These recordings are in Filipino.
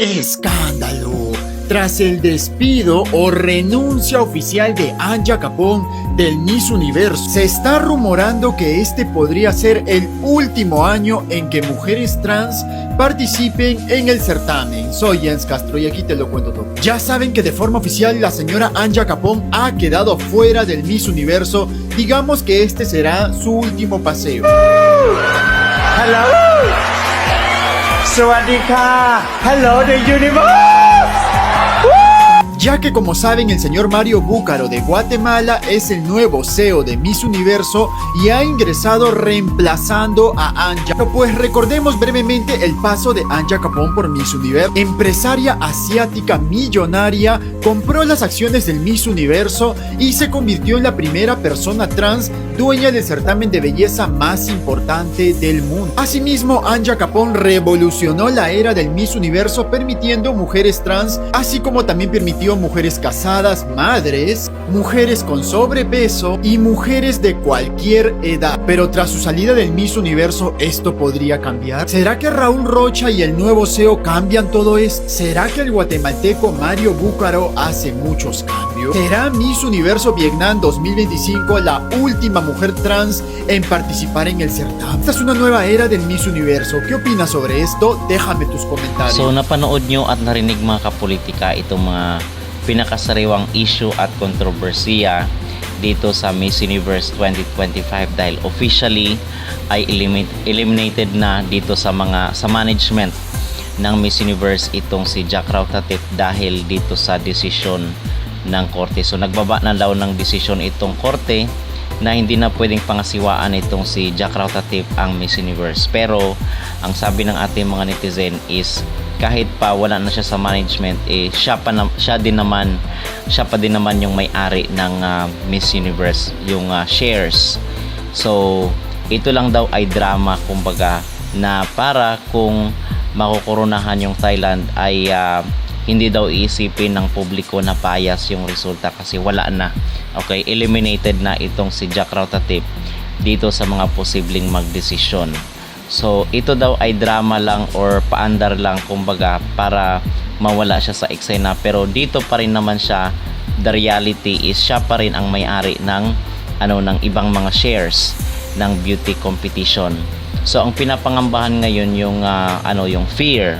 Escándalo. Tras el despido o renuncia oficial de Anja Capón del Miss Universo, se está rumorando que este podría ser el último año en que mujeres trans participen en el certamen. Soy Jens Castro y aquí te lo cuento todo. Ya saben que de forma oficial la señora Anja Capón ha quedado fuera del Miss Universo. Digamos que este será su último paseo. ¡Hello! สวัสดีค่ะ ฮัลโหล The Universe Ya que como saben el señor Mario Búcaro de Guatemala es el nuevo CEO de Miss Universo y ha ingresado reemplazando a Anja. Pero pues recordemos brevemente el paso de Anja Capón por Miss Universo. Empresaria asiática millonaria, compró las acciones del Miss Universo y se convirtió en la primera persona trans dueña del certamen de belleza más importante del mundo. Asimismo, Anja Capón revolucionó la era del Miss Universo permitiendo mujeres trans, así como también permitió mujeres casadas, madres, mujeres con sobrepeso y mujeres de cualquier edad. Pero tras su salida del Miss Universo, ¿esto podría cambiar? ¿Será que Raúl Rocha y el nuevo CEO cambian todo esto? ¿Será que el guatemalteco Mario Búcaro hace muchos cambios? ¿Será Miss Universo Vietnam 2025 la última mujer trans en participar en el certamen? Esta es una nueva era del Miss Universo. ¿Qué opinas sobre esto? Déjame tus comentarios. So napanood nyo at narinig mga kapolitika itong mga pinakasariwang issue at kontrobersiya dito sa Miss Universe 2025 dahil officially ay eliminate, eliminated na dito sa mga sa management ng Miss Universe itong si Jack Rautatit dahil dito sa desisyon ng korte. So nagbaba na daw ng desisyon itong korte na hindi na pwedeng pangasiwaan itong si Jack Rautatit ang Miss Universe. Pero ang sabi ng ating mga netizen is kahit pa wala na siya sa management eh siya pa na, siya din naman siya pa din naman yung may-ari ng ah, Miss Universe yung ah, shares. So ito lang daw ay drama kumbaga na para kung makokoronahan yung Thailand ay ah, hindi daw iisipin ng publiko na bias yung resulta kasi wala na. Okay, eliminated na itong si Jack Rautatip dito sa mga posibleng magdesisyon. So, ito daw ay drama lang or paandar lang kumbaga para mawala siya sa eksena. Pero dito pa rin naman siya, the reality is siya pa rin ang may-ari ng ano ng ibang mga shares ng beauty competition. So, ang pinapangambahan ngayon yung ah, ano yung fear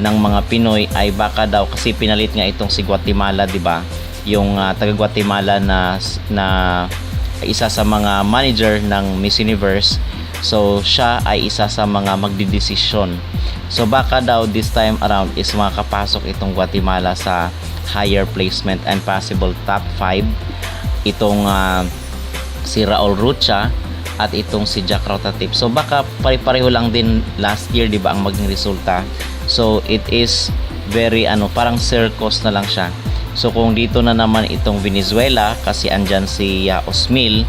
ng mga Pinoy ay baka daw kasi pinalit nga itong si Guatemala, 'di ba? Yung ah, taga Guatemala na na isa sa mga manager ng Miss Universe So, siya ay isa sa mga magdidesisyon. So, baka daw this time around is makakapasok itong Guatemala sa higher placement and possible top 5. Itong ah, si Raul Rucha at itong si Jack Rotatip. So, baka pare-pareho lang din last year, di ba, ang maging resulta. So, it is very, ano, parang circus na lang siya. So, kung dito na naman itong Venezuela, kasi andyan si ah, Osmil,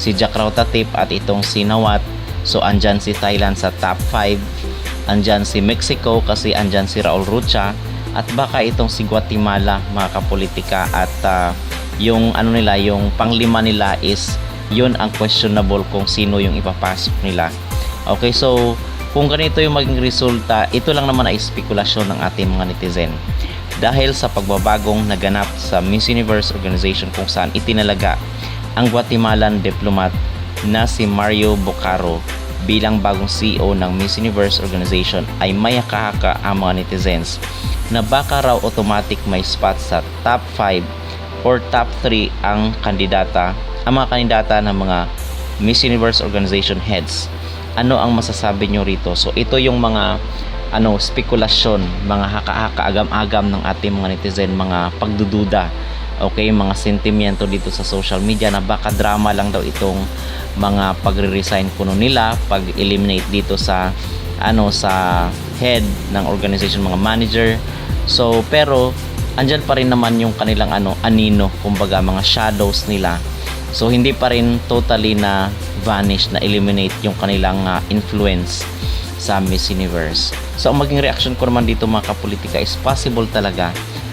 si Jack Rotatip at itong si Nawat, So andyan si Thailand sa top 5. Andyan si Mexico kasi andyan si Raul Rucha at baka itong si Guatemala mga kapolitika at ah, yung ano nila yung panglima nila is yun ang questionable kung sino yung ipapasok nila. Okay, so kung ganito yung maging resulta, ito lang naman ay spekulasyon ng ating mga netizen. Dahil sa pagbabagong naganap sa Miss Universe organization kung saan itinalaga ang Guatemalan diplomat na si Mario Bocaro bilang bagong CEO ng Miss Universe organization ay mayakahaka ang mga netizens na baka raw automatic may spot sa top 5 or top 3 ang kandidata ang mga kandidata ng mga Miss Universe organization heads. Ano ang masasabi nyo rito? So ito yung mga ano spekulasyon mga haka-haka agam-agam ng ating mga netizen mga pagdududa okay mga sentimiento dito sa social media na baka drama lang daw itong mga pagre-resign kuno nila pag-eliminate dito sa ano sa head ng organization mga manager so pero andyan pa rin naman yung kanilang ano anino kumbaga mga shadows nila so hindi pa rin totally na vanish na eliminate yung kanilang ah, influence sa Miss Universe. So ang maging reaction ko naman dito mga kapolitika is possible talaga.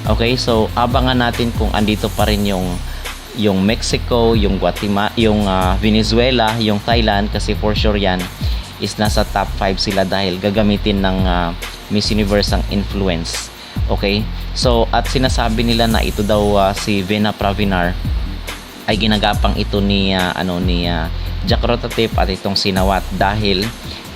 Okay, so abangan natin kung andito pa rin yung yung Mexico, yung Guatemala, yung ah, Venezuela, yung Thailand kasi for sure yan is nasa top 5 sila dahil gagamitin ng ah, Miss Universe ang influence Okay? So, at sinasabi nila na ito daw ah, si Vena Pravinar ay ginagapang ito ni ah, ano ni uh, Jack Rotatip at itong sinawat dahil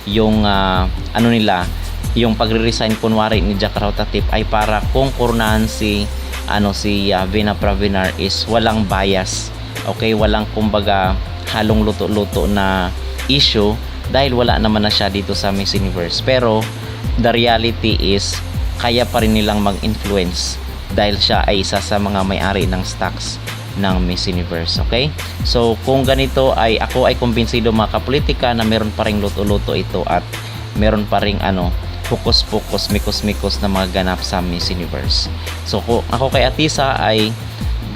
yung ah, ano nila yung pagre-resign kunwari ni Jack Rotatip ay para kung kurnahan si ano si ah, Vena Pravinar is walang bias. Okay? Walang kumbaga halong luto-luto na issue dahil wala naman na siya dito sa Miss Universe. Pero the reality is kaya pa rin nilang mag-influence dahil siya ay isa sa mga may-ari ng stocks ng Miss Universe, okay? So, kung ganito ay ako ay kumbinsido mga kapolitika na meron pa ring luto-luto ito at meron pa ring ano, hukus-pukus, mikos-mikos na mga ganap sa Miss Universe. So, ko, ako kay Atisa ay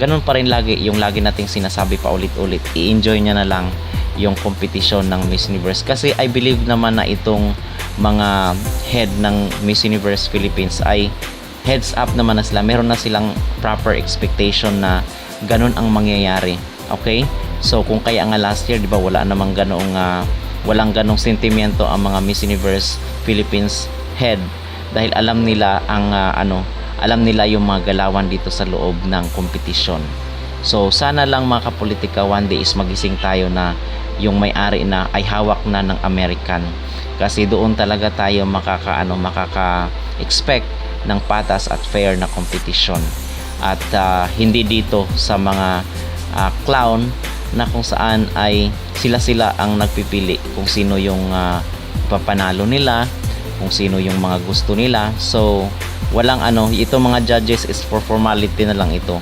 ganun pa rin lagi yung lagi nating sinasabi pa ulit-ulit. I-enjoy niya na lang yung competition ng Miss Universe kasi I believe naman na itong mga head ng Miss Universe Philippines ay heads up naman na sila. Meron na silang proper expectation na ganun ang mangyayari. Okay? So kung kaya nga last year, 'di ba, wala namang ganoong ah, walang ganong sentimiento ang mga Miss Universe Philippines head dahil alam nila ang ah, ano, alam nila yung mga galawan dito sa loob ng kompetisyon. So sana lang mga kapolitika one day is magising tayo na yung may-ari na ay hawak na ng American. Kasi doon talaga tayo makakaano makaka-expect ng patas at fair na competition at ah, hindi dito sa mga ah, clown na kung saan ay sila-sila ang nagpipili kung sino yung ah, papanalo nila kung sino yung mga gusto nila. So walang ano ito mga judges is for formality na lang ito.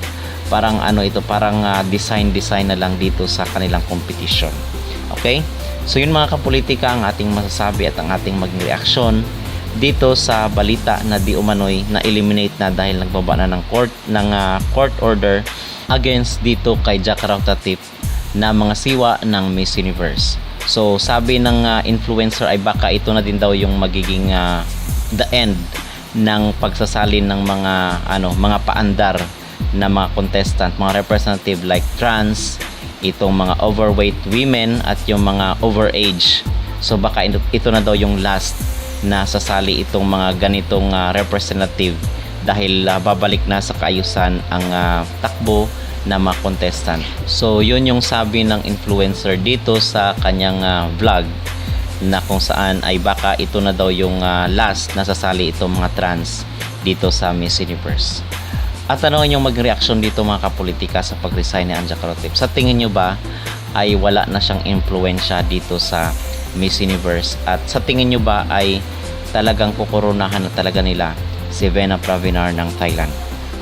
Parang ano ito parang ah, design design na lang dito sa kanilang competition. Okay? So yun mga kapolitika ang ating masasabi at ang ating maging reaksyon dito sa balita na di umano'y na eliminate na dahil nagbaba na ng court ng ah, court order against dito kay Jack Rautatip na mga siwa ng Miss Universe. So sabi ng ah, influencer ay baka ito na din daw yung magiging ah, the end ng pagsasalin ng mga ano mga paandar na mga contestant, mga representative like trans, itong mga overweight women at yung mga overage. So baka ito, na daw yung last na sasali itong mga ganitong ah, representative dahil ah, babalik na sa kaayusan ang ah, takbo na mga contestant. So yun yung sabi ng influencer dito sa kanyang ah, vlog na kung saan ay baka ito na daw yung ah, last na sasali itong mga trans dito sa Miss Universe. At ano yung mag-reaction dito mga kapolitika sa pag-resign ni Anja Carotip? Sa tingin nyo ba ay wala na siyang impluensya dito sa Miss Universe? At sa tingin nyo ba ay talagang kukoronahan na talaga nila si Vena Pravinar ng Thailand?